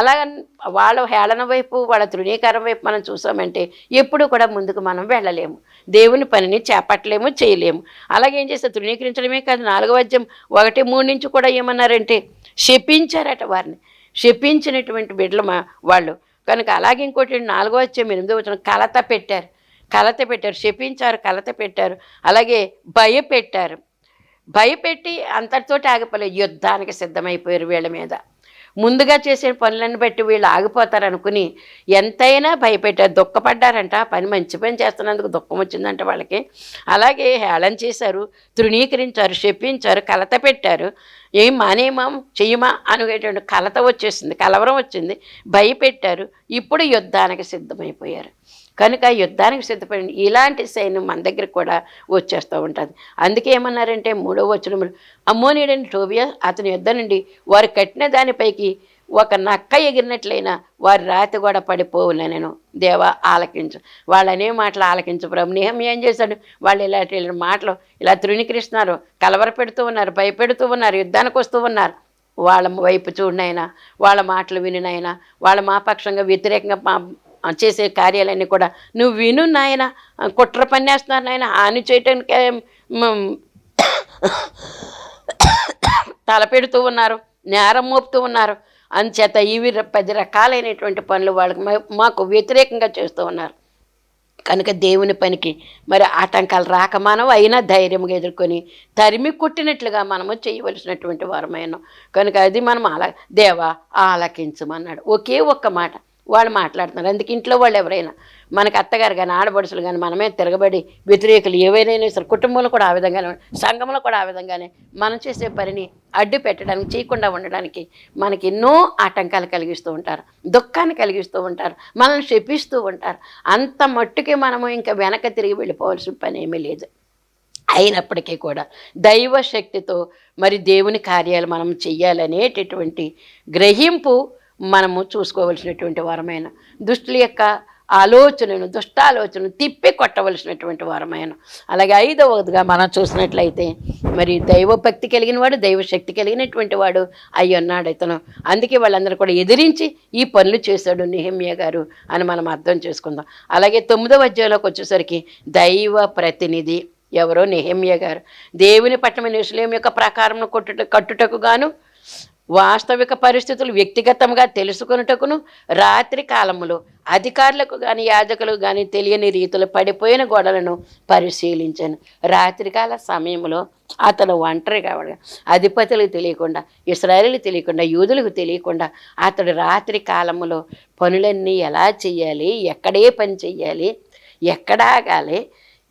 అలా వాళ్ళ హేళన వైపు వాళ్ళ తృణీకరణ వైపు మనం చూసామంటే ఎప్పుడు కూడా ముందుకు మనం వెళ్ళలేము. దేవుని పనిని చేపట్టలేము చేయలేము. అలాగే ఏం చేస్తే తృణీకరించడమే కాదు నాలుగవ అధ్యాయం ఒకటి మూడు నుంచి కూడా ఏమన్నారంటే శపించారట వారిని. శపించినటువంటి బిడ్డలు మా వాళ్ళు. కనుక అలాగే ఇంకోటి నాలుగో వచ్చే ఎనిమిదో వచ్చిన కలత పెట్టారు. కలత పెట్టారు శపించారు కలత పెట్టారు. అలాగే భయపెట్టారు. భయపెట్టి అంతటితోటి ఆగిపోలేదు. యుద్ధానికి సిద్ధమైపోయారు వీళ్ళ మీద. ముందుగా చేసే పనులను బట్టి వీళ్ళు ఆగిపోతారనుకుని ఎంతైనా భయపెట్టారు దుఃఖపడ్డారంట. పని మంచి పని చేస్తున్నందుకు దుఃఖం వచ్చిందంట వాళ్ళకి. అలాగే హేళన చేశారు తృణీకరించారు చెప్పించారు కలత పెట్టారు. ఏం మానేమా చెయ్యమా అనేటువంటి కలత వచ్చేసింది కలవరం వచ్చింది భయపెట్టారు. ఇప్పుడు యుద్ధానికి సిద్ధమైపోయారు. కనుక యుద్ధానికి సిద్ధపడి ఇలాంటి సైన్యం మన దగ్గర కూడా వచ్చేస్తూ ఉంటుంది. అందుకే ఏమన్నారంటే మూడవ వచనములు అమ్మోనీడని టోబియా అతని యుద్ధం నుండి వారు కట్టిన దానిపైకి ఒక నక్క ఎగిరినట్లయినా వారి రాతి కూడా పడిపోవులే నేను దేవా ఆలకించు. వాళ్ళనే మాటలు ఆలకించు ప్రభు. నేహం ఏం చేశాడు? వాళ్ళు ఇలాంటి మాటలు ఇలా తృణీకరిస్తున్నారు. కలవర పెడుతూ ఉన్నారు భయపెడుతూ ఉన్నారు యుద్ధానికి వస్తూ ఉన్నారు. వాళ్ళ వైపు చూడనైనా వాళ్ళ మాటలు వినినైనా వాళ్ళ మా పక్షంగా వ్యతిరేకంగా మా- చేసే కార్యాలన్నీ కూడా. నువ్వు విను నాయన కుట్ర పన్నేస్తున్నారు నాయన హాని చేయటానికి తలపెడుతూ ఉన్నారు నేరం మోపుతూ ఉన్నారు. అంచేత ఇవి పది రకాలైనటువంటి పనులు వాళ్ళకి మాకు వ్యతిరేకంగా చేస్తూ ఉన్నారు. కనుక దేవుని పనికి మరి ఆటంకాలు రాక మనం అయినా ధైర్యంగా ఎదుర్కొని తరిమి కొట్టినట్లుగా మనము చేయవలసినటువంటి వారమైన. కనుక అది మనం అలా దేవా ఆలకించమన్నాడు. ఒకే ఒక్క మాట. వాళ్ళు మాట్లాడుతున్నారు. అందుకే ఇంట్లో వాళ్ళు ఎవరైనా మనకి అత్తగారు కానీ ఆడబడుసులు కానీ మనమే తిరగబడి వ్యతిరేకులు ఏవైనా సరే కుటుంబంలో కూడా ఆ విధంగానే సంఘంలో కూడా ఆ విధంగానే మనం చేసే పనిని అడ్డు పెట్టడానికి చేయకుండా ఉండడానికి మనకి ఎన్నో ఆటంకాలు కలిగిస్తూ ఉంటారు. దుఃఖాన్ని కలిగిస్తూ ఉంటారు. మనల్ని శపిస్తూ ఉంటారు. అంత మట్టుకి మనము ఇంకా వెనక తిరిగి వెళ్ళిపోవాల్సిన పని ఏమీ లేదు. అయినప్పటికీ కూడా దైవ శక్తితో మరి దేవుని కార్యాలు మనం చెయ్యాలనేటటువంటి గ్రహింపు మనము చూసుకోవలసినటువంటి వారమైన దుష్టుల యొక్క ఆలోచనను దుష్టాలోచనను తిప్పి కొట్టవలసినటువంటి వారమైన. అలాగే ఐదవదిగా మనం చూసినట్లయితే మరి దైవభక్తి కలిగిన వాడు దైవశక్తి కలిగినటువంటి వాడు అయి ఉన్నాడు ఇతను. అందుకే వాళ్ళందరూ కూడా ఎదిరించి ఈ పనులు చేశాడు నిహమ్య గారు అని మనం అర్థం చేసుకుందాం. అలాగే తొమ్మిదవ అధ్యాయంలోకి వచ్చేసరికి దైవ ప్రతినిధి ఎవరో నిహమ్య గారు. దేవుని పట్టణ నిశ్లయం యొక్క ప్రకారం కొట్టుట కట్టుటకు గాను వాస్తవిక పరిస్థితులు వ్యక్తిగతంగా తెలుసుకొనుటకును రాత్రి కాలములో అధికారులకు కానీ యాజకులకు కానీ తెలియని రీతిలో పడిపోయిన గొడవలను పరిశీలించాను. రాత్రికాల సమయంలో అతను ఒంటరిగా కావడం అధిపతులకు తెలియకుండా ఇస్రాయలు తెలియకుండా యూదులకు తెలియకుండా అతడు రాత్రి కాలంలో పనులన్నీ ఎలా చేయాలి ఎక్కడే పని చెయ్యాలి ఎక్కడ ఆగాలి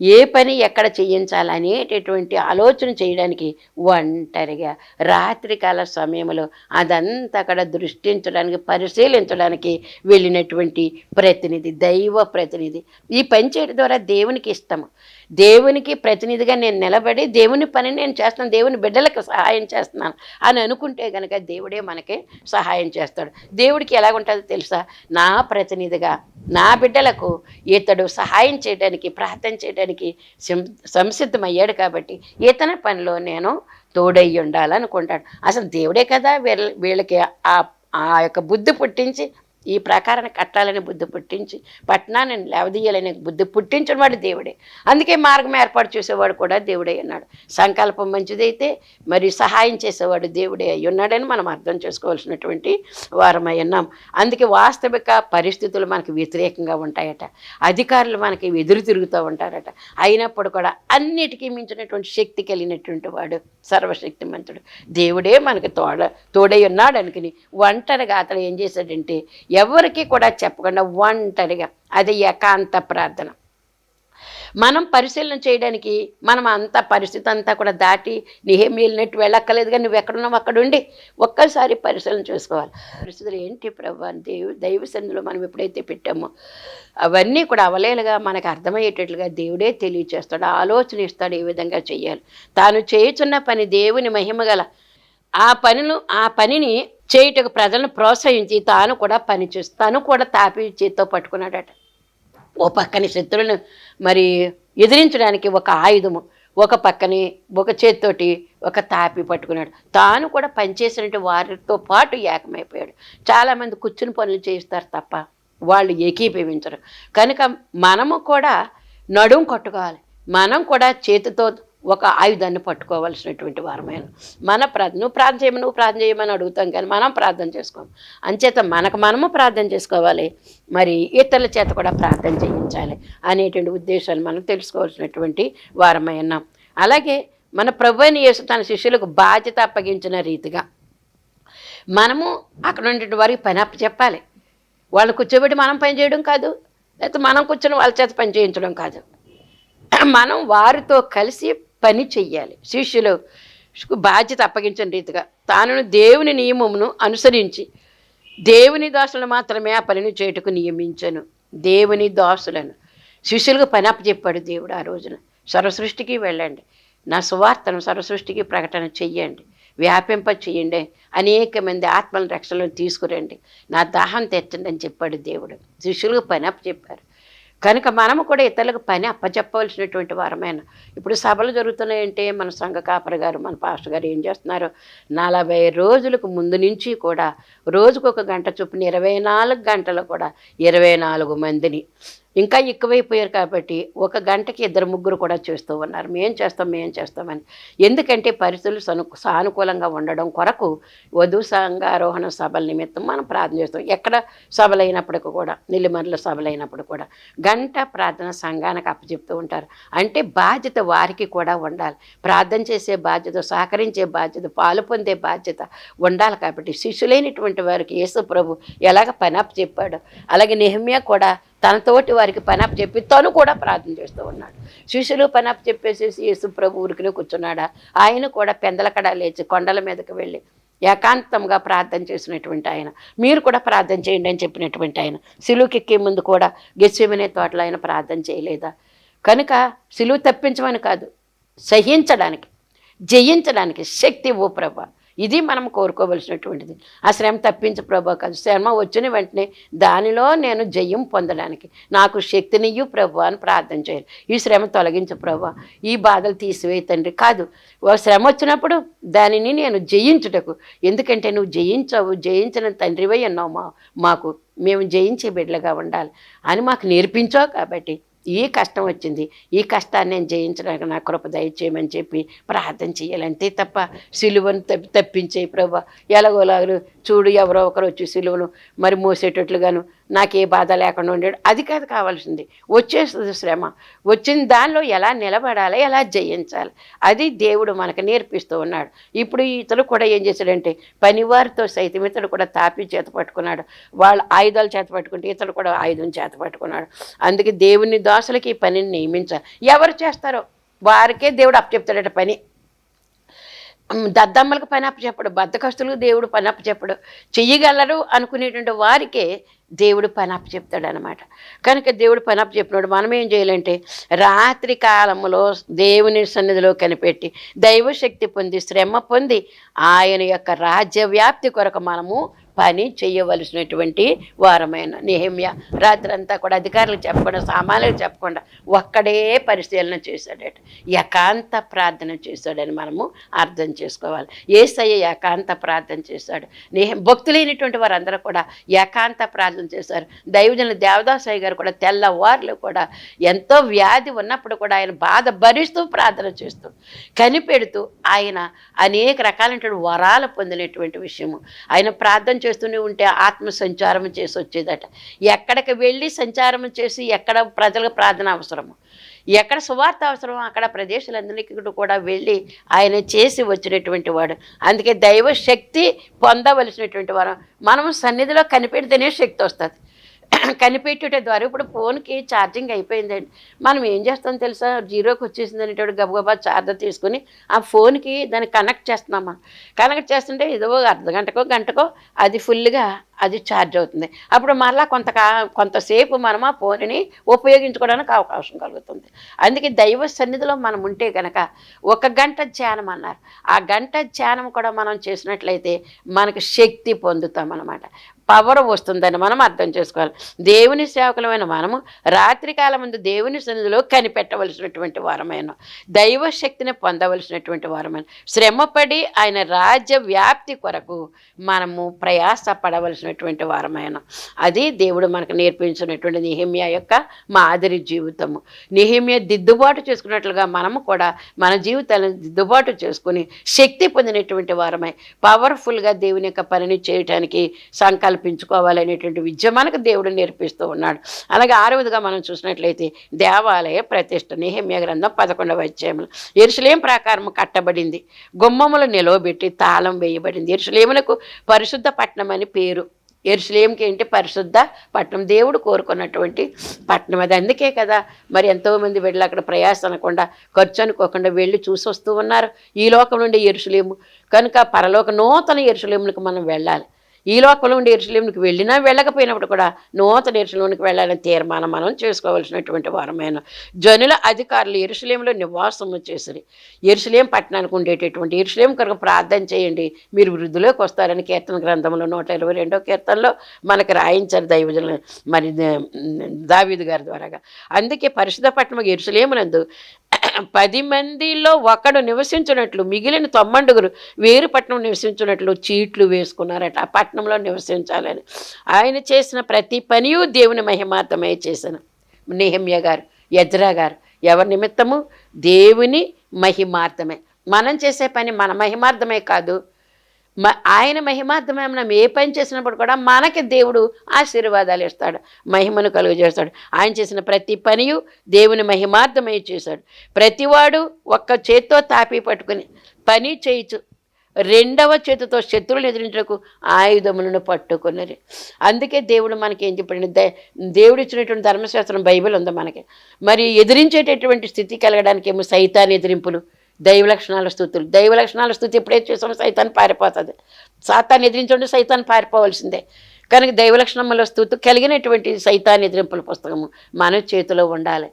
ఏ పని ఎక్కడ చేయించాలనేటటువంటి ఆలోచన చేయడానికి ఒంటరిగా రాత్రికాల సమయంలో అదంతా అక్కడ దృష్టించడానికి పరిశీలించడానికి వెళ్ళినటువంటి ప్రతినిధి దైవ ప్రతినిధి. ఈ పని చేయడం ద్వారా దేవునికి ఇష్టము. దేవునికి ప్రతినిధిగా నేను నిలబడి దేవుని పని నేను చేస్తున్నాను దేవుని బిడ్డలకు సహాయం చేస్తున్నాను అని అనుకుంటే కనుక దేవుడే మనకి సహాయం చేస్తాడు. దేవుడికి ఎలా ఉంటుందో తెలుసా? నా ప్రతినిధిగా నా బిడ్డలకు ఇతడు సహాయం చేయడానికి ప్రార్థన చేయడానికి సం సంసిద్ధమయ్యాడు కాబట్టి ఇతని పనిలో నేను తోడై ఉండాలనుకుంటాడు అసలు దేవుడే కదా వీళ్ళ వీళ్ళకి ఆ ఆ యొక్క బుద్ధి పుట్టించి ఈ ప్రకారాన్ని కట్టాలని బుద్ధి పుట్టించి పట్టణాన్ని లేవదీయాలని బుద్ధి పుట్టించిన వాడు దేవుడే. అందుకే మార్గం ఏర్పాటు చేసేవాడు కూడా దేవుడే అన్నాడు. సంకల్పం మంచిదైతే మరి సహాయం చేసేవాడు దేవుడే అయి ఉన్నాడని మనం అర్థం చేసుకోవాల్సినటువంటి వారమై ఉన్నాం. అందుకే వాస్తవిక పరిస్థితులు మనకి వ్యతిరేకంగా ఉంటాయట. అధికారులు మనకి ఎదురు తిరుగుతూ ఉంటారట. అయినప్పుడు కూడా అన్నిటికీ మించినటువంటి శక్తి కలిగినటువంటి వాడు సర్వశక్తిమంతుడు. దేవుడే మనకి తోడ తోడై ఉన్నాడు అనుకుని ఒంటరిగా అతను ఏం చేశాడంటే ఎవరికి కూడా చెప్పకుండా ఒంటరిగా అది ఏకాంత ప్రార్థన. మనం పరిశీలన చేయడానికి మనం అంత పరిస్థితి అంతా కూడా దాటి నిహేమీలినట్టు వెళ్ళక్కర్లేదు కానీ నువ్వు ఎక్కడున్నావు అక్కడ ఉండి ఒక్కసారి పరిశీలన చేసుకోవాలి. పరిస్థితులు ఏంటి ప్రభు? దేవు దైవ సన్నిధిలో మనం ఎప్పుడైతే పెట్టామో అవన్నీ కూడా అవలేలుగా మనకు అర్థమయ్యేటట్లుగా దేవుడే తెలియచేస్తాడు ఆలోచన ఇస్తాడు ఏ విధంగా చేయాలి తాను చేయుచున్న పని దేవుని మహిమగల ఆ పనులు ఆ పనిని చేయుటకు ప్రజలను ప్రోత్సహించి తాను కూడా పని చేసి తాను కూడా తాపి చేత్తో పట్టుకున్నాడట. ఓ పక్కని శత్రువులను మరి ఎదిరించడానికి ఒక ఆయుధము ఒక పక్కని ఒక చేత్తోటి ఒక తాపి పట్టుకున్నాడు. తాను కూడా పనిచేసినట్టు వారితో పాటు ఏకమైపోయాడు. చాలామంది కూర్చుని పనులు చేయిస్తారు తప్ప వాళ్ళు ఏకీభవించరు. కనుక మనము కూడా నడుం కొట్టుకోవాలి. మనం కూడా చేతితో ఒక ఆయుధాన్ని పట్టుకోవాల్సినటువంటి వారమైన మన ప్రార్థన నువ్వు ప్రార్థన చేయమని నువ్వు ప్రార్థన చేయమని అడుగుతాం కానీ మనం ప్రార్థన చేసుకోం. అంచేత మనకు మనము ప్రార్థన చేసుకోవాలి. మరి ఇతరుల చేత కూడా ప్రార్థన చేయించాలి అనేటువంటి ఉద్దేశాలు మనం తెలుసుకోవాల్సినటువంటి వారమై ఉన్నాం. అలాగే మన ప్రభు అయిన యేసు తన శిష్యులకు బాధ్యత అప్పగించిన రీతిగా మనము అక్కడ ఉండేటి వారికి పని అప్ప చెప్పాలి. వాళ్ళు కూర్చోబెట్టి మనం పని చేయడం కాదు. లేకపోతే మనం కూర్చొని వాళ్ళ చేత పని చేయించడం కాదు. మనం వారితో కలిసి పని చెయ్యాలి. శిష్యులు బాధ్యత అప్పగించిన రీతిగా తాను దేవుని నియమమును అనుసరించి దేవుని దాసులను మాత్రమే ఆ పనిని చేయుటకు నియమించను. దేవుని దాసులను. శిష్యులకు పని అప్పచెప్పాడు దేవుడు ఆ రోజున. సర్వసృష్టికి వెళ్ళండి. నా సువార్తను సర్వసృష్టికి ప్రకటన చెయ్యండి. వ్యాపింప చేయండి. అనేక మంది ఆత్మల రక్షణలో తీసుకురండి. నా దాహం తెచ్చండి అని చెప్పాడు దేవుడు. శిష్యులకు పని అప్పచెప్పారు. కనుక మనము కూడా ఇతరులకు పని అప్పచెప్పవలసినటువంటి వారమైన. ఇప్పుడు సభలు జరుగుతున్నాయంటే మన సంఘ కాపర గారు మన పాస్టర్ గారు ఏం చేస్తున్నారు? నలభై రోజులకు ముందు నుంచి కూడా రోజుకు ఒక గంట చొప్పున ఇరవై నాలుగు గంటలు కూడా ఇరవై నాలుగు మందిని ఇంకా ఎక్కువైపోయారు కాబట్టి ఒక గంటకి ఇద్దరు ముగ్గురు కూడా చేస్తూ ఉన్నారు. మేం చేస్తాం మేం చేస్తామని ఎందుకంటే పరిస్థితులు సను సానుకూలంగా ఉండడం కొరకు వధు సంఘారోహణ సభల నిమిత్తం మనం ప్రార్థన చేస్తాం. ఎక్కడ సభలైనప్పటికీ కూడా నిల్లిమర్ల సభలైనప్పుడు కూడా గంట ప్రార్థన సంఘానికి అప్పచెప్తూ ఉంటారు. అంటే బాధ్యత వారికి కూడా ఉండాలి. ప్రార్థన చేసే బాధ్యత సహకరించే బాధ్యత పాలు పొందే బాధ్యత ఉండాలి కాబట్టి శిష్యులైనటువంటి వారికి యేసు ప్రభు ఎలాగ పని చెప్పాడు అలాగే నెహమ్యా కూడా తనతోటి వారికి పనప్ చెప్పి తను కూడా ప్రార్థన చేస్తూ ఉన్నాడు. శిష్యులు పనప్ చెప్పేసేసి యేసు ప్రభు ఊరికినే కూర్చున్నాడా? ఆయన కూడా పెందలకడ లేచి కొండల మీదకి వెళ్ళి ఏకాంతంగా ప్రార్థన చేసినటువంటి ఆయన మీరు కూడా ప్రార్థన చేయండి అని చెప్పినటువంటి ఆయన సిలువుకెక్కే ముందు కూడా గెస్సేమనే తోటలో ఆయన ప్రార్థన చేయలేదా? కనుక సిలువు తప్పించమని కాదు సహించడానికి జయించడానికి శక్తి ఓ ప్రభా. ఇది మనం కోరుకోవలసినటువంటిది. ఆ శ్రమ తప్పించు ప్రభా కాదు. శ్రమ వచ్చిన వెంటనే దానిలో నేను జయం పొందడానికి. నాకు శక్తినియు ప్రభు అని ప్రార్థన చేయాలి. ఈ శ్రమ తొలగించు ప్రభా. ఈ బాధలు తీసివేయి తండ్రి. కాదు శ్రమ వచ్చినప్పుడు దానిని నేను జయించుటకు. ఎందుకంటే నువ్వు జయించవు జయించిన తండ్రివై అన్నావు మా మాకు. మేము జయించే బిడ్డలుగా ఉండాలి. అని మాకు నేర్పించావు కాబట్టి ఈ కష్టం వచ్చింది. ఈ కష్టాన్ని నేను జయించడానికి నా కృప దయచేయమని చెప్పి ప్రార్థన చేయాలంతే తప్ప సిలువను తప్పి తప్పించే ప్రభా. ఎలాగోలాగలు చూడు ఎవరో ఒకరు వచ్చి సిలువను మరి మోసేటట్లుగాను నాకే బాధ లేకుండా ఉండేడు అది కాదు కావాల్సింది. వచ్చేస్తుంది శ్రమ. వచ్చిన దానిలో ఎలా నిలబడాలి ఎలా జయించాలి? అది దేవుడు మనకు నేర్పిస్తూ ఉన్నాడు. ఇప్పుడు ఇతడు కూడా ఏం చేశాడంటే పనివారితో సైతం ఇతడు కూడా తాపి చేత పట్టుకున్నాడు. వాళ్ళ ఆయుధాలు చేత పట్టుకుంటే ఇతడు కూడా ఆయుధం చేత పట్టుకున్నాడు. అందుకే దేవుని దాసులకి ఈ పనిని నియమించాలి. ఎవరు చేస్తారో? వారికే దేవుడు అప్పచెప్తాడట పని. దద్దమ్మలకు పని అప్పచెప్పడు బద్దకస్తులకు దేవుడు పనప్ప చెప్పడు. చెయ్యగలరు అనుకునేటువంటి వారికే దేవుడు పని అప్పచెప్తాడు అనమాట కనుక దేవుడు పని అప్పచెప్పినాడు మనం ఏం చేయాలంటే రాత్రి కాలంలో దేవుని సన్నిధిలో కనిపెట్టి దైవశక్తి పొంది శ్రమ పొంది ఆయన యొక్క రాజ్యవ్యాప్తి కొరకు మనము పని చేయవలసినటువంటి వారమైన. నిహమ్య రాత్రంతా కూడా అధికారులకు చెప్పకుండా సామాన్యులకు చెప్పకుండా ఒక్కడే పరిశీలన చేశాడట. ఏకాంత ప్రార్థన చేశాడని మనము అర్థం చేసుకోవాలి. ఏసయ్య ఏకాంత ప్రార్థన చేశాడు. నిహ భక్తులైనటువంటి వారందరూ కూడా ఏకాంత ప్రార్థన చేశారు. దైవజన దేవదాసయ్య గారు కూడా తెల్లవారులు కూడా ఎంతో వ్యాధి ఉన్నప్పుడు కూడా ఆయన బాధ భరిస్తూ ప్రార్థన చేస్తూ కనిపెడుతూ ఆయన అనేక రకాలైనటువంటి వరాలు పొందినటువంటి విషయము. ఆయన ప్రార్థన చేస్తూనే ఉంటే ఆత్మ సంచారం చేసి వచ్చేదట. ఎక్కడికి వెళ్ళి సంచారం చేసి ఎక్కడ ప్రజలకు ప్రార్థన అవసరము ఎక్కడ సువార్త అవసరమో అక్కడ ప్రదేశాలందరికీ కూడా వెళ్ళి ఆయన చేసి వచ్చినటువంటి వాడు. అందుకే దైవ శక్తి పొందవలసినటువంటి వారు. మనం సన్నిధిలో కనిపెడితేనే శక్తి వస్తుంది. కనిపెట్టుట ద్వారా ఇప్పుడు ఫోన్కి ఛార్జింగ్ అయిపోయిందండి మనం ఏం చేస్తాం తెలుసా? జీరోకి వచ్చేసింది అనేటువంటి గబగబా ఛార్జర్ తీసుకుని ఆ ఫోన్కి దాన్ని కనెక్ట్ చేస్తున్నామా? కనెక్ట్ చేస్తుంటే ఏదో అర్ధ గంటకో గంటకో అది ఫుల్గా అది ఛార్జ్ అవుతుంది. అప్పుడు మరలా కొంత కొంతసేపు మనం ఆ ఫోన్ని ఉపయోగించుకోవడానికి అవకాశం కలుగుతుంది. అందుకే దైవ సన్నిధిలో మనం ఉంటే కనుక ఒక గంట ధ్యానం అన్నారు. ఆ గంట ధ్యానం కూడా మనం చేసినట్లయితే మనకు శక్తి పొందుతాం అన్నమాట పవర్ వస్తుందని మనం అర్థం చేసుకోవాలి. దేవుని సేవకులమైన మనము రాత్రికాలం ముందు దేవుని సన్నిధిలో కనిపెట్టవలసినటువంటి వారమైన దైవ శక్తిని పొందవలసినటువంటి వారమైన శ్రమపడి ఆయన రాజ్య వ్యాప్తి కొరకు మనము ప్రయాస పడవలసినటువంటి వారమైన. అది దేవుడు మనకు నేర్పించినటువంటి నిహిమ్య యొక్క మాదిరి జీవితము. నిహిమ్య దిద్దుబాటు చేసుకున్నట్లుగా మనము కూడా మన జీవితాలను దిద్దుబాటు చేసుకుని శక్తి పొందినటువంటి వారమై పవర్ఫుల్గా దేవుని యొక్క పనిని చేయటానికి సంకల్పం సంకల్పించుకోవాలనేటువంటి విద్య మనకు దేవుడు నేర్పిస్తూ ఉన్నాడు. అలాగే ఆరవదిగా మనం చూసినట్లయితే దేవాలయ ప్రతిష్ట నిహమ్య గ్రంథం పదకొండవ అధ్యాయంలో ఎరుసలేం ప్రకారం కట్టబడింది. గుమ్మములు నిలవబెట్టి తాళం వేయబడింది. ఎరుసలేమునకు పరిశుద్ధ పట్టణం అని పేరు. ఎరుసలేంకి ఏంటి? పరిశుద్ధ పట్టణం. దేవుడు కోరుకున్నటువంటి పట్టణం అది. అందుకే కదా మరి ఎంతోమంది వెళ్ళి అక్కడ ప్రయాసం అనకుండా ఖర్చు అనుకోకుండా వెళ్ళి చూసి వస్తూ ఉన్నారు. ఈ లోకం నుండి ఎరుసలేము కనుక పరలోక నూతన ఎరుసలేములకు మనం వెళ్ళాలి. ఈ లోకంలో ఎరుసలేమునికి వెళ్ళినా వెళ్ళకపోయినప్పుడు కూడా నూతన ఎరుసలేమునికి వెళ్ళాలని తీర్మానం మనం చేసుకోవాల్సినటువంటి వారమైన జనుల అధికారులు ఎరుసలేంలో నివాసము చేసిరి. ఎరుసలేం పట్టణానికి ఉండేటటువంటి ఎరుసలేం కొరకు ప్రార్థన చేయండి. మీరు వృద్ధిలోకి వస్తారని కీర్తన గ్రంథంలో నూట ఇరవై రెండో కీర్తనలో మనకు రాయించారు దైవజనులు మరి దావీదు గారి ద్వారాగా. అందుకే పరిశుద్ధ పట్టణం ఎరుసలేమునందు పది మందిలో ఒకడు నివసించినట్లు మిగిలిన తొమ్మండుగురు వేరు పట్నం నివసించినట్లు చీట్లు వేసుకున్నారట. ఆ పట్నంలో నివసించాలని. ఆయన చేసిన ప్రతి పనియు దేవుని మహిమార్థమై చేశాను. నేహమ్య గారు యజ్రా గారు ఎవరి నిమిత్తము దేవుని మహిమార్థమే. మనం చేసే పని మన మహిమార్థమే కాదు. ఆయన మహిమార్థమే మనం ఏ పని చేసినప్పుడు కూడా మనకి దేవుడు ఆశీర్వాదాలు ఇస్తాడు మహిమను కలుగు చేస్తాడు. ఆయన చేసిన ప్రతి పనియు దేవుని మహిమార్థమై చేశాడు. ప్రతివాడు ఒక్క చేత్తో తాపి పట్టుకుని పని చేయొచ్చు రెండవ చేతితో శత్రువులు ఎదిరించకు ఆయుధములను పట్టుకున్నది. అందుకే దేవుడు మనకి ఏం చెప్పండి దే దేవుడు ఇచ్చినటువంటి ధర్మశాస్త్రం బైబిల్ ఉంది మనకి. మరి ఎదిరించేటటువంటి స్థితి కలగడానికి ఏమో సైతాన్ని ఎదిరింపులు దైవ లక్షణాల స్థుతులు. దైవ లక్షణాల స్థుతి ఎప్పుడైతే చూసామో సైతాన్ని పారిపోతుంది. సాతాన్ని ఎదిరించండి సైతాన్ని పారిపోవాల్సిందే. కనుక దైవ లక్షణముల స్థుతు కలిగినటువంటి సైతాన్ని ఎదిరింపుల పుస్తకము మన చేతిలో ఉండాలి.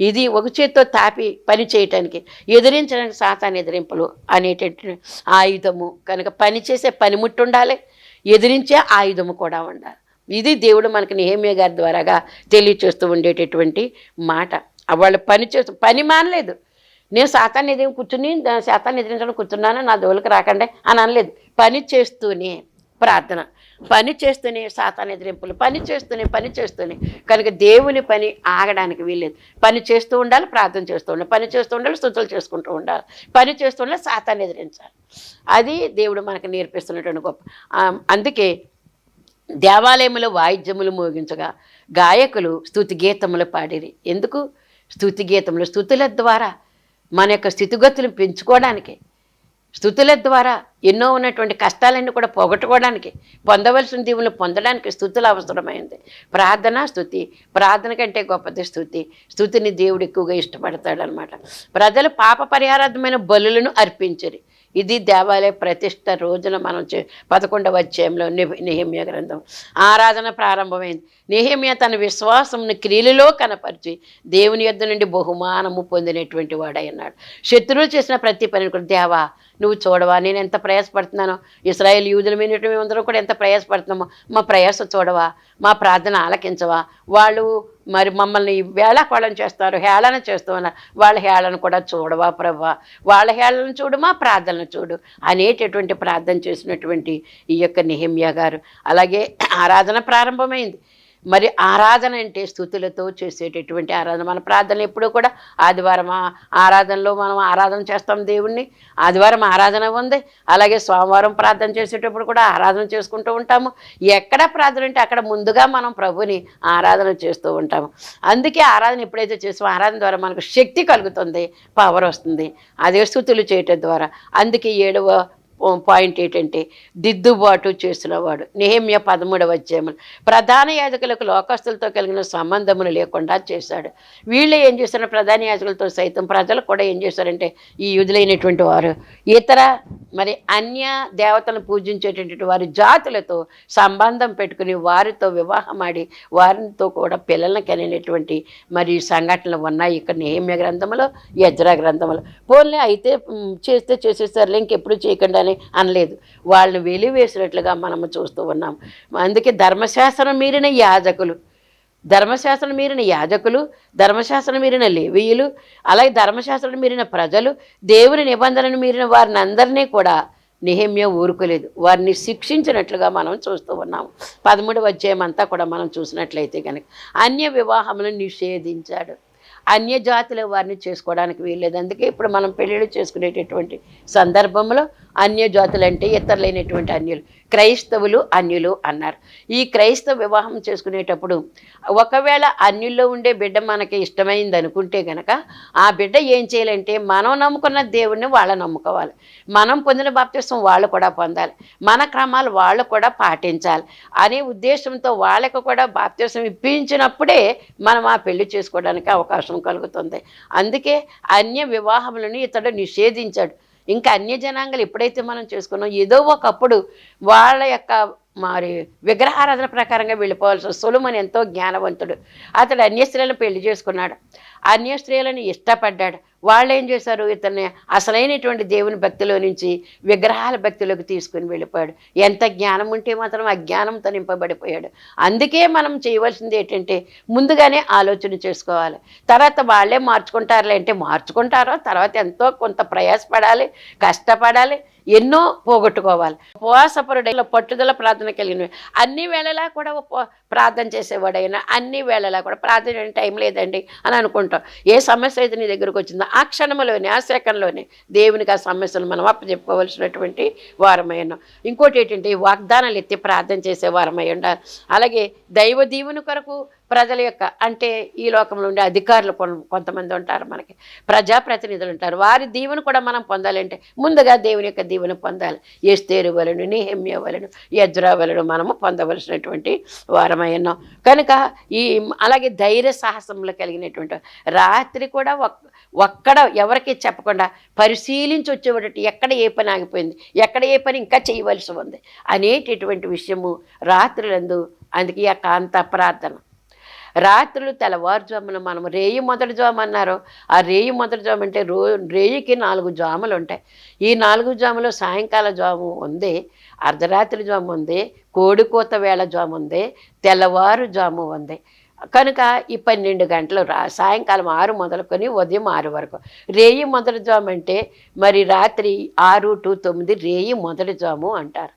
ఇది ఒక చేత్తో తాపి పని చేయటానికి ఎదిరించడానికి సాతాన్ని ఎదిరింపులు అనేటటువంటి ఆయుధము. కనుక పని చేసే పనిముట్టు ఉండాలి ఎదిరించే ఆయుధము కూడా ఉండాలి. ఇది దేవుడు మనకి నిహేమియ గారి ద్వారాగా తెలియచేస్తూ ఉండేటటువంటి మాట. వాళ్ళు పని చేస్తూ పని మానలేదు. నేను శాతాన్ని ఎదిరి కూర్చుని శాతాన్ని ఎదిరించడం కూర్చున్నాను నా దోలికి రాకండి అని అనలేదు. పని చేస్తూనే ప్రార్థన. పని చేస్తూనే శాతాన్ని ఎదిరింపులు. పని చేస్తూనే పని చేస్తూనే. కనుక దేవుని పని ఆగడానికి వీల్లేదు. పని చేస్తూ ఉండాలి ప్రార్థన చేస్తూ ఉండాలి. పని చేస్తూ ఉండాలి స్థుతులు చేసుకుంటూ ఉండాలి. పని చేస్తూ ఉండాలి సాతాన్ని ఎదిరించాలి. అది దేవుడు మనకు నేర్పిస్తున్నటువంటి గొప్ప. అందుకే దేవాలయములు వాయిద్యములు మోగించగా గాయకులు స్థుతి గీతములు పాడిరి. ఎందుకు? స్థుతి గీతములు స్థుతుల ద్వారా మన యొక్క స్థితిగతులు పెంచుకోవడానికి స్థుతుల ద్వారా ఎన్నో ఉన్నటువంటి కష్టాలన్నీ కూడా పోగొట్టుకోవడానికి పొందవలసిన దీవులు పొందడానికి స్థుతులు అవసరమైంది ప్రార్థన స్థుతి ప్రార్థన కంటే గొప్పది స్థుతి. స్థుతిని దేవుడు ఎక్కువగా ఇష్టపడతాడనమాట. ప్రజలు పాప పరిహారార్థమైన బలులను అర్పించరు. ఇది దేవాలయ ప్రతిష్ట రోజున మనం చే పదకొండవ అధ్యాయంలో నిహిమ్య గ్రంథం. ఆరాధన ప్రారంభమైంది. నిహిమ్య తన విశ్వాసంను క్రియలలో కనపరిచి దేవుని యొద్ద నుండి బహుమానము పొందినటువంటి వాడై అన్నాడు శత్రువులు చేసిన ప్రతి పని దేవా నువ్వు చూడవా నేను ఎంత ప్రయాసపడుతున్నాను. ఇస్రాయేల్ యూదుల మీద మేమందరం కూడా ఎంత ప్రయాసపడుతున్నామో. మా ప్రయాస చూడవా మా ప్రార్థన ఆలకించవా. వాళ్ళు మరి మమ్మల్ని వేళాకోళం చేస్తారు హేళన చేస్తూ ఉన్నారు. వాళ్ళ హేళన కూడా చూడవా ప్రభా. వాళ్ళ హేళన చూడు మా ప్రార్థనలు చూడు అనేటటువంటి ప్రార్థన చేసినటువంటి ఈ యొక్క నిహిమ్య గారు. అలాగే ఆరాధన ప్రారంభమైంది. మరి ఆరాధన అంటే స్థుతులతో చేసేటటువంటి ఆరాధన. మన ప్రార్థన ఎప్పుడూ కూడా ఆదివారం ఆరాధనలో మనం ఆరాధన చేస్తాం దేవుణ్ణి. ఆదివారం ఆరాధన ఉంది. అలాగే సోమవారం ప్రార్థన చేసేటప్పుడు కూడా ఆరాధన చేసుకుంటూ ఉంటాము. ఎక్కడ ప్రార్థన అంటే అక్కడ ముందుగా మనం ప్రభుని ఆరాధన చేస్తూ ఉంటాము. అందుకే ఆరాధన ఎప్పుడైతే చేస్తామో ఆరాధన ద్వారా మనకు శక్తి కలుగుతుంది పవర్ వస్తుంది. అదే స్థుతులు చేయటం ద్వారా. అందుకే ఏడవ పాయింట్ ఏంటంటే దిద్దుబాటు చేసినవాడు. నెహమ్య పదమూడవ అధ్యాయములు ప్రధాన యాజకులకు లోకస్తులతో కలిగిన సంబంధములు లేకుండా చేశాడు. వీళ్ళు ఏం చేశారు? ప్రధాన యాజకులతో సైతం ప్రజలు కూడా ఏం చేశారంటే ఈ యుధులైనటువంటి వారు ఇతర మరి అన్య దేవతలను పూజించేటటువంటి వారి జాతులతో సంబంధం పెట్టుకుని వారితో వివాహం ఆడి వారితో కూడా పిల్లల్ని కనినటువంటి మరి సంఘటనలు ఉన్నాయి ఇక్కడ నెహమ్య గ్రంథంలో యజ్రా గ్రంథంలో పోన్లే అయితే చేస్తే చేసేసారులే ఇంకెప్పుడు చేయకుండా అని అనలేదు. వాళ్ళని వెలివేసినట్లుగా మనము చూస్తూ ఉన్నాం. అందుకే ధర్మశాస్త్రం మీరిన యాజకులు ధర్మశాస్త్రం మీరిన యాజకులు ధర్మశాస్త్రం మీరిన లేవీయులు అలాగే ధర్మశాస్త్రం మీరిన ప్రజలు దేవుని నిబంధనను మీరిన వారిని అందరినీ కూడా నిహమ్య ఊరుకోలేదు. వారిని శిక్షించినట్లుగా మనం చూస్తూ ఉన్నాము పదమూడవ అధ్యాయం అంతా కూడా మనం చూసినట్లయితే కనుక అన్య వివాహములను నిషేధించాడు. అన్య జాతుల వారిని చేసుకోవడానికి వీల్లేదు. అందుకే ఇప్పుడు మనం పెళ్ళిళ్ళు చేసుకునేటటువంటి సందర్భంలో అన్యజాతులు అంటే ఇతరులైనటువంటి అన్యులు. క్రైస్తవులు అన్యులు అన్నారు. ఈ క్రైస్తవ వివాహం చేసుకునేటప్పుడు ఒకవేళ అన్యుల్లో ఉండే బిడ్డ మనకి ఇష్టమైంది అనుకుంటే గనక ఆ బిడ్డ ఏం చేయాలంటే మనం నమ్ముకున్న దేవుణ్ణి వాళ్ళు నమ్ముకోవాలి. మనం పొందిన బాప్తిస్వం వాళ్ళు కూడా పొందాలి. మన క్రమాలు వాళ్ళు కూడా పాటించాలి అనే ఉద్దేశంతో వాళ్ళకు కూడా బాప్తిసం ఇప్పించినప్పుడే మనం ఆ పెళ్ళి చేసుకోవడానికి అవకాశం కలుగుతుంది. అందుకే అన్య వివాహములను ఇతడు నిషేధించాడు. ఇంకా అన్య జనాంగాలు ఎప్పుడైతే మనం చేసుకున్నాం ఏదో ఒకప్పుడు వాళ్ళ యొక్క మరి విగ్రహారాధన ప్రకారంగా వెళ్ళిపోవాల్సిన సొలుమని ఎంతో జ్ఞానవంతుడు. అతడు అన్య స్త్రీలను పెళ్ళి చేసుకున్నాడు. అన్య స్త్రీలను ఇష్టపడ్డాడు. వాళ్ళు ఏం చేశారు? ఇతన్ని అసలైనటువంటి దేవుని భక్తిలో నుంచి విగ్రహాల భక్తిలోకి తీసుకుని వెళ్ళిపోయాడు. ఎంత జ్ఞానం ఉంటే మాత్రం అజ్ఞానంతో నింపబడిపోయాడు. అందుకే మనం చేయవలసింది ఏంటంటే ముందుగానే ఆలోచన చేసుకోవాలి. తర్వాత వాళ్ళే మార్చుకుంటారులే అంటే మార్చుకుంటారో తర్వాత ఎంతో కొంత ప్రయాసపడాలి కష్టపడాలి ఎన్నో పోగొట్టుకోవాలి. ఉపవాసపరుడైన పట్టుదల ప్రార్థన కలిగిన అన్ని వేళలా కూడా ప్రార్థన చేసేవాడైనా అన్ని వేళలా కూడా ప్రార్థన టైం లేదండి అని అనుకుంటాం. ఏ సమస్య అయితే నీ దగ్గరకు వచ్చిందో ఆ క్షణంలోనే ఆ సెకండ్లోనే దేవునికి ఆ సమస్యలు మనం అప్పచెప్పుకోవలసినటువంటి వారమైనా ఇంకోటి ఏంటంటే వాగ్దానాలు ఎత్తి ప్రార్థన చేసే వారమై ఉండాలి. అలాగే దైవ దీవుని కొరకు ప్రజల యొక్క అంటే ఈ లోకంలో ఉండే అధికారులు కొంతమంది ఉంటారు మనకి. ప్రజాప్రతినిధులు ఉంటారు. వారి దీవెన కూడా మనం పొందాలంటే ముందుగా దేవుని యొక్క దీవెన పొందాలి. ఎస్తేరు వలను నిహమ్య వలను యజ్రా వలను మనము పొందవలసినటువంటి వారమై ఉన్నాం. కనుక ఈ అలాగే ధైర్య సాహసంలో కలిగినటువంటి రాత్రి కూడా ఒక్కడ ఎవరికి చెప్పకుండా పరిశీలించి వచ్చేవాటి ఎక్కడ ఏ పని ఆగిపోయింది ఎక్కడ ఏ పని ఇంకా చేయవలసి ఉంది అనేటటువంటి విషయము రాత్రులందు అందుకే ఆ కాంత ప్రార్థన. రాత్రులు తెల్లవారుజామున మనం రేయి మొదటి జామ అన్నారు. ఆ రేయి మొదటి జామ అంటే రో రేయికి నాలుగు జాములు ఉంటాయి. ఈ నాలుగు జాములో సాయంకాల జాము ఉంది అర్ధరాత్రి జాము ఉంది కోడికోత వేళ జాము ఉంది తెల్లవారు జాము ఉంది. కనుక ఈ పన్నెండు గంటలు రా సాయంకాలం ఆరు మొదలుకొని ఉదయం ఆరు వరకు. రేయి మొదటి జాము అంటే మరి రాత్రి ఆరు టు తొమ్మిది రేయి మొదటి జాము అంటారు.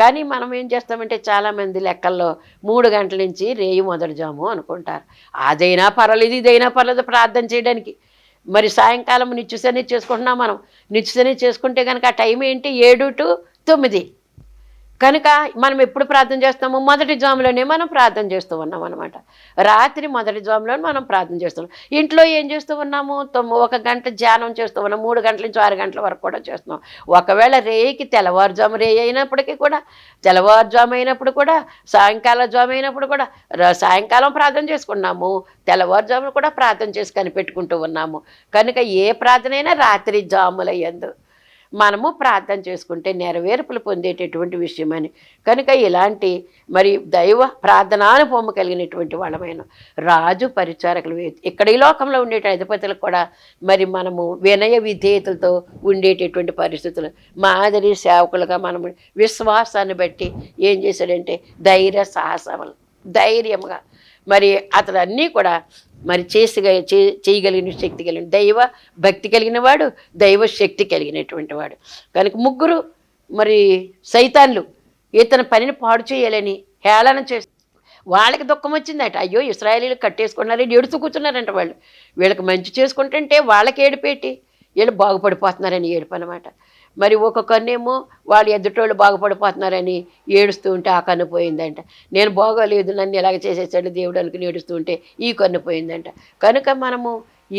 కానీ మనం ఏం చేస్తామంటే చాలామంది లెక్కల్లో మూడు గంటల నుంచి రేయి మొదటిజాము అనుకుంటారు. అదైనా పర్వాలేదు ఇదైనా పర్లేదు ప్రార్థన చేయడానికి. మరి సాయంకాలం నిత్యసని చేసుకుంటున్నాం మనం. నిత్యసని చేసుకుంటే కనుక ఆ టైం ఏంటి? ఏడు టు తొమ్మిది. కనుక మనం ఎప్పుడు ప్రార్థన చేస్తాము? మొదటి జాములోనే మనం ప్రార్థన చేస్తూ ఉన్నాం అనమాట రాత్రి మొదటి జాములో మనం ప్రార్థన చేస్తున్నాం ఇంట్లో ఏం చేస్తూ ఉన్నాము? తొమ్మిది ఒక గంట ధ్యానం చేస్తూ ఉన్నాం. మూడు గంటల నుంచి ఆరు గంటల వరకు కూడా చేస్తున్నాం. ఒకవేళ రేయికి తెల్లవారుజాము రే అయినప్పటికీ కూడా తెల్లవారుజాము అయినప్పుడు కూడా సాయంకాల జాము అయినప్పుడు కూడా సాయంకాలం ప్రార్థన చేసుకున్నాము. తెల్లవారుజామును కూడా ప్రార్థన చేసి కనిపెట్టుకుంటూ ఉన్నాము. కనుక ఏ ప్రార్థన అయినా రాత్రి జాములయ్యందు మనము ప్రార్థన చేసుకుంటే నెరవేర్పులు పొందేటటువంటి విషయమని కనుక ఇలాంటి మరి దైవ ప్రార్థనానుభవం కలిగినటువంటి వాళ్ళమైన రాజు పరిచారకులు ఇక్కడ ఈ లోకంలో ఉండే అధిపతులకు కూడా మరి మనము వినయ విధేయతలతో ఉండేటటువంటి పరిస్థితులు. మాదిరి సేవకులుగా మనము విశ్వాసాన్ని బట్టి ఏం చేశాడంటే ధైర్య సాహసములు ధైర్యంగా మరి అతను అన్నీ కూడా మరి చేసి చేయగలిగిన శక్తి కలిగిన దైవ భక్తి కలిగిన వాడు దైవ శక్తి కలిగినటువంటి వాడు. కనుక ముగ్గురు మరి సైతాన్లు ఇతని పనిని పాడు చేయాలని హేళన చేసి వాళ్ళకి దుఃఖం వచ్చిందట. అయ్యో ఇస్రాయలీలు కట్టేసుకున్నారని ఏడుతూ కూర్చున్నారంట వాళ్ళు. వీళ్ళకి మంచి చేసుకుంటుంటే వాళ్ళకి ఏడుపేటి వీళ్ళు బాగుపడిపోతున్నారని ఏడుపు అనమాట మరి ఒక్కొక్కరినేమో వాళ్ళు ఎదుటోళ్ళు బాగుపడిపోతున్నారని ఏడుస్తూ ఉంటే ఆ కన్ను పోయిందంట. నేను బాగోలేదు నన్ను ఇలాగ చేసేసాడు దేవుడు అనుకుని ఏడుస్తూ ఉంటే ఈ కన్ను పోయిందంట. కనుక మనము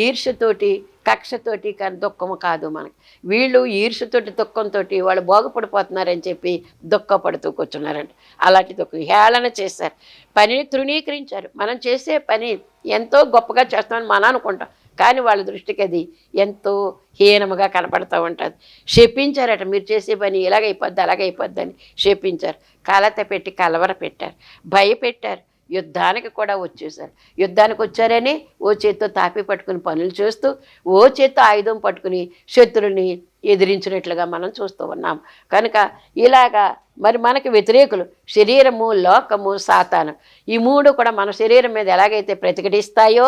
ఈర్ష్యతోటి కక్షతోటి కానీ దుఃఖము కాదు మనకి. వీళ్ళు ఈర్ష్యతోటి దుఃఖంతో వాళ్ళు బాగుపడిపోతున్నారని చెప్పి దుఃఖపడుతూ కూర్చున్నారంట. అలాంటి దుఃఖం హేళన చేశారు. పనిని తృణీకరించారు. మనం చేసే పని ఎంతో గొప్పగా చేస్తామని మనం అనుకుంటాం. కానీ వాళ్ళ దృష్టికి అది ఎంతో హీనముగా కనపడుతూ ఉంటుంది. శపించారట మీరు చేసే పని ఇలాగైపోద్ది అలాగైపోద్ది అని శపించారు. కలత పెట్టి కలవర పెట్టారు. భయపెట్టారు. యుద్ధానికి కూడా వచ్చేసారు. యుద్ధానికి వచ్చారని ఓ చేత్తో తాపి పట్టుకుని పనులు చేస్తూ ఓ చేత్తో ఆయుధం పట్టుకుని శత్రుని ఎదిరించినట్లుగా మనం చూస్తూ ఉన్నాం కనుక ఇలాగా మరి మనకి వ్యతిరేకులు శరీరము లోకము సాతాను ఈ మూడు కూడా మన శరీరం మీద ఎలాగైతే ప్రతిఘటిస్తాయో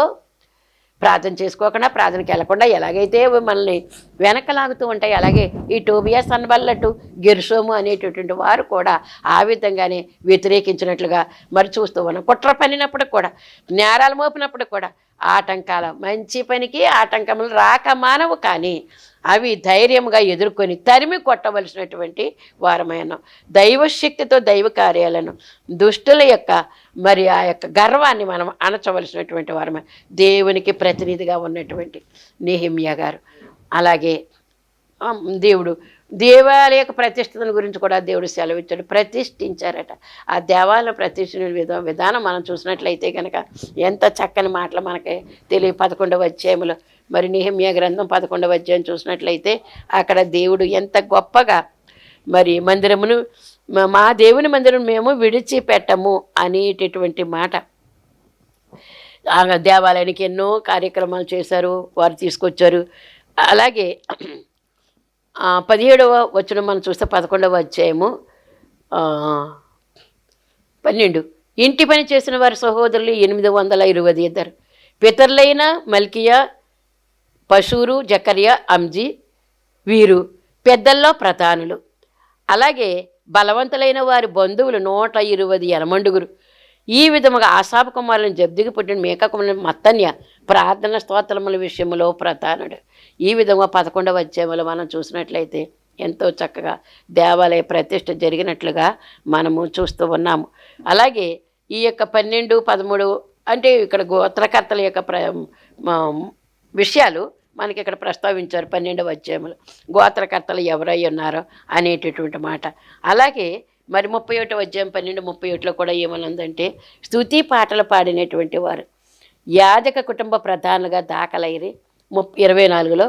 ప్రార్థన చేసుకోకుండా ప్రార్థనకి వెళ్ళకుండా ఎలాగైతే మనల్ని వెనకలాగుతూ ఉంటాయి అలాగే ఈ టోబియా సన్బల్లట్టు గిర్సోము అనేటటువంటి వారు కూడా ఆ విధంగానే వ్యతిరేకించినట్లుగా మరి చూస్తూ ఉన్నాం. కుట్ర పనినప్పుడు కూడా నేరాలు మోపినప్పుడు కూడా ఆటంకాల మంచి పనికి ఆటంకములు రాక మానవు కానీ అవి ధైర్యంగా ఎదుర్కొని తరిమి కొట్టవలసినటువంటి వారమైన దైవశక్తితో దైవ కార్యాలను దుష్టుల యొక్క మరి ఆ యొక్క గర్వాన్ని మనం అణచవలసినటువంటి వారమే దేవునికి ప్రతినిధిగా ఉన్నటువంటి నెహిమ్యా గారు. అలాగే దేవుడు దేవాలయ ప్రతిష్టతను గురించి కూడా దేవుడు సెలవిచ్చాడు ప్రతిష్ఠించారట. ఆ దేవాలయం ప్రతిష్ఠించిన విధ విధానం మనం చూసినట్లయితే కనుక ఎంత చక్కని మాటలు మనకి తెలియ పదకొండవ అధ్యాయంలో మరి నిహమ్య గ్రంథం పదకొండవ అధ్యాయం చూసినట్లయితే అక్కడ దేవుడు ఎంత గొప్పగా మరి మందిరమును మా- దేవుని మందిరం మేము విడిచిపెట్టము అనేటటువంటి మాట. దేవాలయానికి ఎన్నో కార్యక్రమాలు చేశారు వారు తీసుకొచ్చారు. అలాగే పదిహేడవ వచ్చిన మనం చూస్తే పదకొండవ అధ్యాయము పన్నెండు. ఇంటి పని చేసిన వారి సహోదరులు ఎనిమిది వందల ఇరవై ఇద్దరు. పితరులైన మల్కియా పశూరు జకర్య అంజీ వీరు పెద్దల్లో ప్రధానులు. అలాగే బలవంతులైన వారి బంధువులు నూట ఇరవై ఎనమండుగురు ఈ విధముగా ఆశాప కుమారులను జబ్దికి పుట్టిన మేకకుమారుని మత్తన్య ప్రార్థన స్తోత్రముల విషయంలో ప్రధానుడు. ఈ విధంగా పదకొండవ అధ్యాయంలో మనం చూసినట్లయితే ఎంతో చక్కగా దేవాలయ ప్రతిష్ట జరిగినట్లుగా మనము చూస్తూ ఉన్నాము. అలాగే ఈ యొక్క పన్నెండు పదమూడు అంటే ఇక్కడ గోత్రకర్తల యొక్క ప్ర విషయాలు మనకి ఇక్కడ ప్రస్తావించారు పన్నెండవ అధ్యాయంలో. గోత్రకర్తలు ఎవరై ఉన్నారో అనేటటువంటి మాట. అలాగే మరి ముప్పై ఒకటో అధ్యాయం పన్నెండు ముప్పై ఒకటిలో కూడా ఏమనుందంటే స్తుతి పాటలు పాడినటువంటి వారు. యాజక కుటుంబ ప్రధానులుగా దాఖలైరి ముప్ ఇరవై నాలుగులో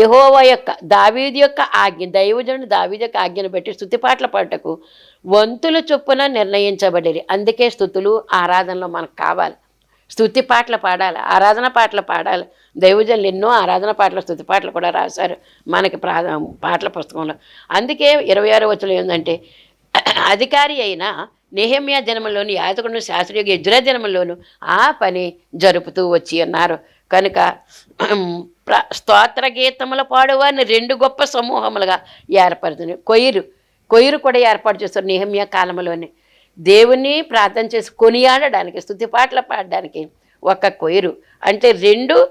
యహోవా యొక్క దావీది యొక్క ఆజ్ఞ దైవజనుడు దావీది యొక్క ఆజ్ఞను బట్టి స్థుతి పాటల పాటకు వంతుల చొప్పున నిర్ణయించబడేది అందుకే స్థుతులు ఆరాధనలో మనకు కావాలి. స్థుతి పాటలు పాడాలి ఆరాధన పాటలు పాడాలి. దైవజనులు ఎన్నో ఆరాధన పాటలు స్థుతి పాటలు కూడా రాశారు మనకి ప్రా పాటల పుస్తకంలో. అందుకే ఇరవై ఆరో వచ్చులు ఏంటంటే అధికారి అయిన నెహమ్యా జన్మలోని యాతకుడు శాస్త్రీయ ఎజ్ర జన్మలోను ఆ పని జరుపుతూ వచ్చి ఉన్నారు కనుక ప్ర స్తోత్ర గీతముల పాడువారిని రెండు గొప్ప సమూహములుగా ఏర్పడుతుంది కొయ్యరు కొయ్యరు కూడా ఏర్పాటు చేస్తారు నెహమ్యా కాలంలోనే. దేవుని ప్రార్థన చేసి కొనియాడడానికి స్థుతి పాటలు పాడడానికి ఒక కొయ్యరు అంటే రెండు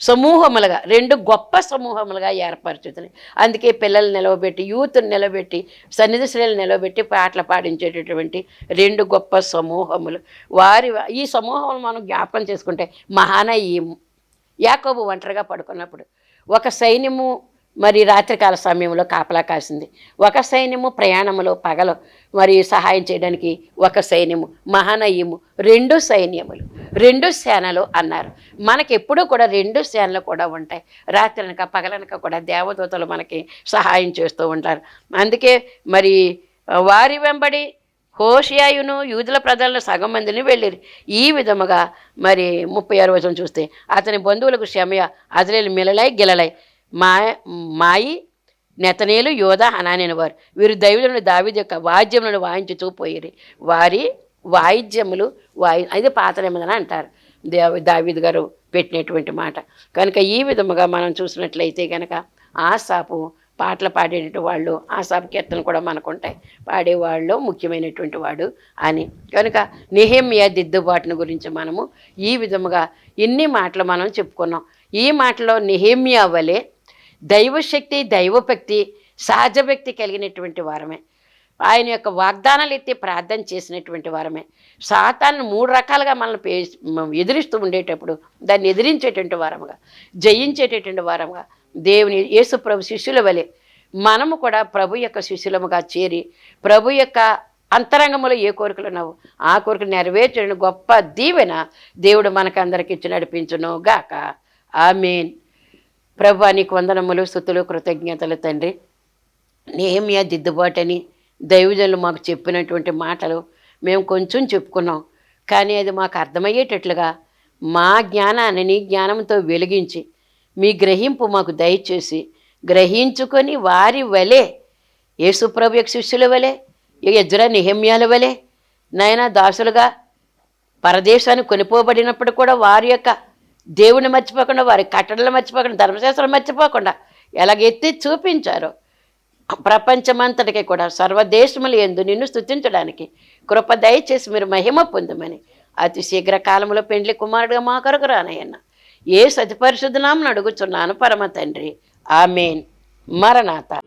సమూహములుగా రెండు గొప్ప సమూహములుగా ఏర్పరచుతుంది అందుకే పిల్లలు నిలవబెట్టి యూత్ని నిలబెట్టి సన్నిధి శ్రేణులు నిలబెట్టి పాటలు పాడించేటటువంటి రెండు గొప్ప సమూహములు. వారి ఈ సమూహములు మనం జ్ఞాపకం చేసుకుంటే మహానయీము. యాకోబు ఒంటరిగా పడుకున్నప్పుడు ఒక సైన్యము మరి రాత్రికాల సమయంలో కాపలా కాసింది. ఒక సైన్యము ప్రయాణములో పగలు మరి సహాయం చేయడానికి ఒక సైన్యము మహానయ్యము రెండు సైన్యములు రెండు సేనలు అన్నారు. మనకి ఎప్పుడూ కూడా రెండు సేనలు కూడా ఉంటాయి. రాత్రనక పగలనక కూడా దేవదూతలు మనకి సహాయం చేస్తూ ఉంటారు. అందుకే మరి వారి వెంబడి హోషియాయును యూదుల ప్రజలను సగం మందిని వెళ్ళిరు. ఈ విధముగా మరి ముప్పై ఆరు వచనం చూస్తే అతని బంధువులకు శమయ అజలేలు మిలలై గిలలై మా మాయి నెతనేలు యోధ హనానేని వారు వీరు దైవులను దావిది యొక్క వాద్యములను వాయించుతూ పోయిరి. వారి వాయిద్యములు వాయి అది పాత నిబంధన అంటారు. దేవ దావిద్ గారు పెట్టినటువంటి మాట. కనుక ఈ విధముగా మనం చూసినట్లయితే కనుక ఆసాపు పాటలు పాడేటువంటి వాళ్ళు ఆసాపు కీర్తన కూడా మనకుంటాయి. పాడేవాళ్ళు ముఖ్యమైనటువంటి వాడు అని. కనుక నిహేమియా దిద్దుబాటును గురించి మనము ఈ విధముగా ఇన్ని మాటలు మనం చెప్పుకున్నాం. ఈ మాటలో నిహేమియా వలె దైవశక్తి దైవభక్తి సహజ భక్తి కలిగినటువంటి వారమే. ఆయన యొక్క వాగ్దానాలు ఎత్తి ప్రార్థన చేసినటువంటి వారమే. సాతాన్ని మూడు రకాలుగా మనల్ని పే ఎదిరిస్తూ ఉండేటప్పుడు దాన్ని ఎదిరించేటువంటి వారముగా జయించేటటువంటి వారముగా దేవుని యేసు ప్రభు శిష్యుల వలె మనము కూడా ప్రభు యొక్క శిష్యులముగా చేరి ప్రభు యొక్క అంతరంగంలో ఏ కోరికలు ఉన్నావు ఆ కోరికలు నెరవేర్చడం గొప్ప దీవెన దేవుడు మనకందరికి ఇచ్చి నడిపించును గాక ఆమేన్. ప్రభు నీకు వందనములు స్థుతులు కృతజ్ఞతలు తండ్రి. నేమియా దిద్దుబాటని దైవజనులు మాకు చెప్పినటువంటి మాటలు మేము కొంచెం చెప్పుకున్నాం. కానీ అది మాకు అర్థమయ్యేటట్లుగా మా జ్ఞానాన్ని నీ జ్ఞానంతో వెలిగించి మీ గ్రహింపు మాకు దయచేసి గ్రహించుకొని వారి వలె యేసుప్రభు యొక్క శిష్యుల వలె ఎజ్ర నిహమ్యాల వలె నాయన దాసులుగా పరదేశానికి కొనిపోబడినప్పుడు కూడా వారి యొక్క దేవుని మర్చిపోకుండా వారి కట్టడలు మర్చిపోకుండా ధర్మశాస్త్రం మర్చిపోకుండా ఎలాగెత్తి చూపించారు ప్రపంచమంతటికి కూడా సర్వదేశములు ఎందు నిన్ను స్థుతించడానికి కృప దయచేసి మీరు మహిమ పొందమని అతి శీఘ్ర కాలంలో పెండ్లి కుమారుడుగా మా కొరకు రానయ్యన్న. ఏ సతిపరిశుద్ధనామని అడుగుచున్నాను పరమ తండ్రి. ఆమెన్. మరణాత.